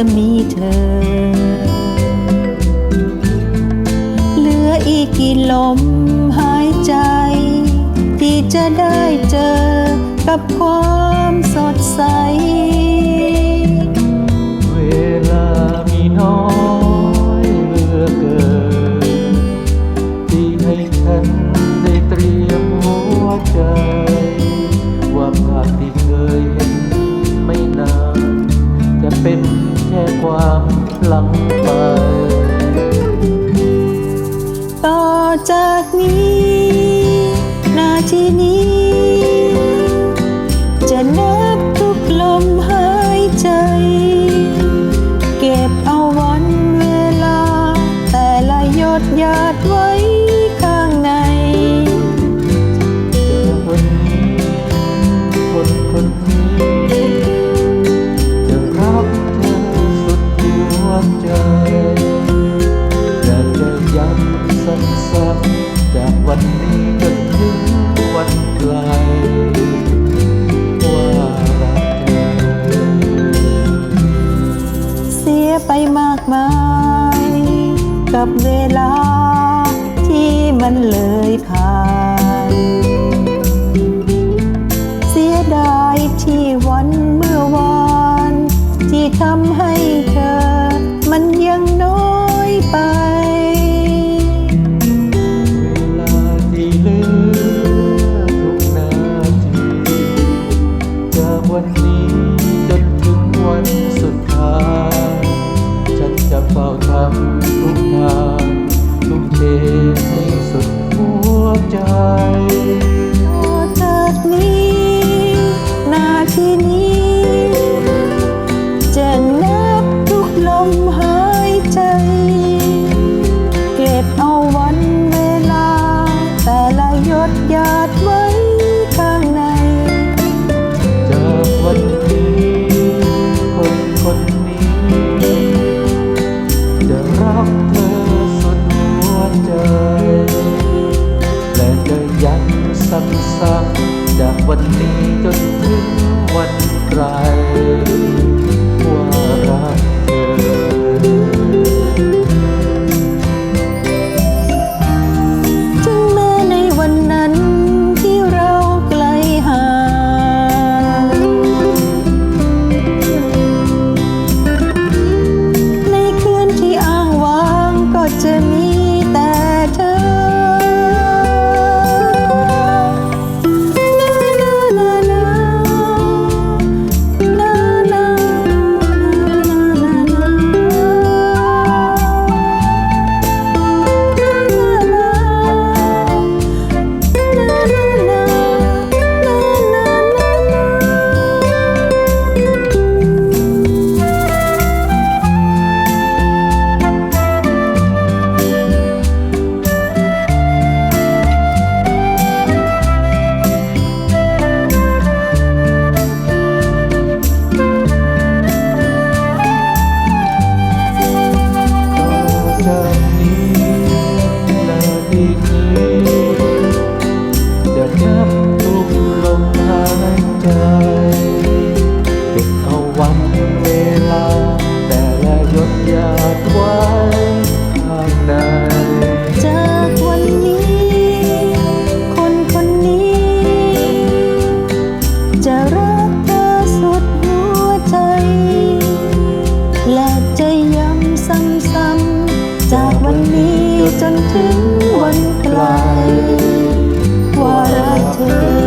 จะมีเธอ เหลืออีกกี่ลมหายใจ ที่จะได้เจอกับความสดใส เวลามีน้อยเหลือเกิน ที่ให้ฉันได้เตรียมหัวใจ ว่าภาพที่เคยเห็นไม่นานจะเป็น ค่ความหลังไป ต่อจากนี้ นาทีนี้ มายกับเวลาที่มันเลยผ่าน เสียดายที่วันเมื่อวาน ที่ทำให้เธอมันยังน้อย ทุกทางทุกเทให้สุดหัวใจ ต่อจากนี้นาทีนี้ จากวันนี้จนถึงวันไกล จนถึงวันไกลว่ารักเธอ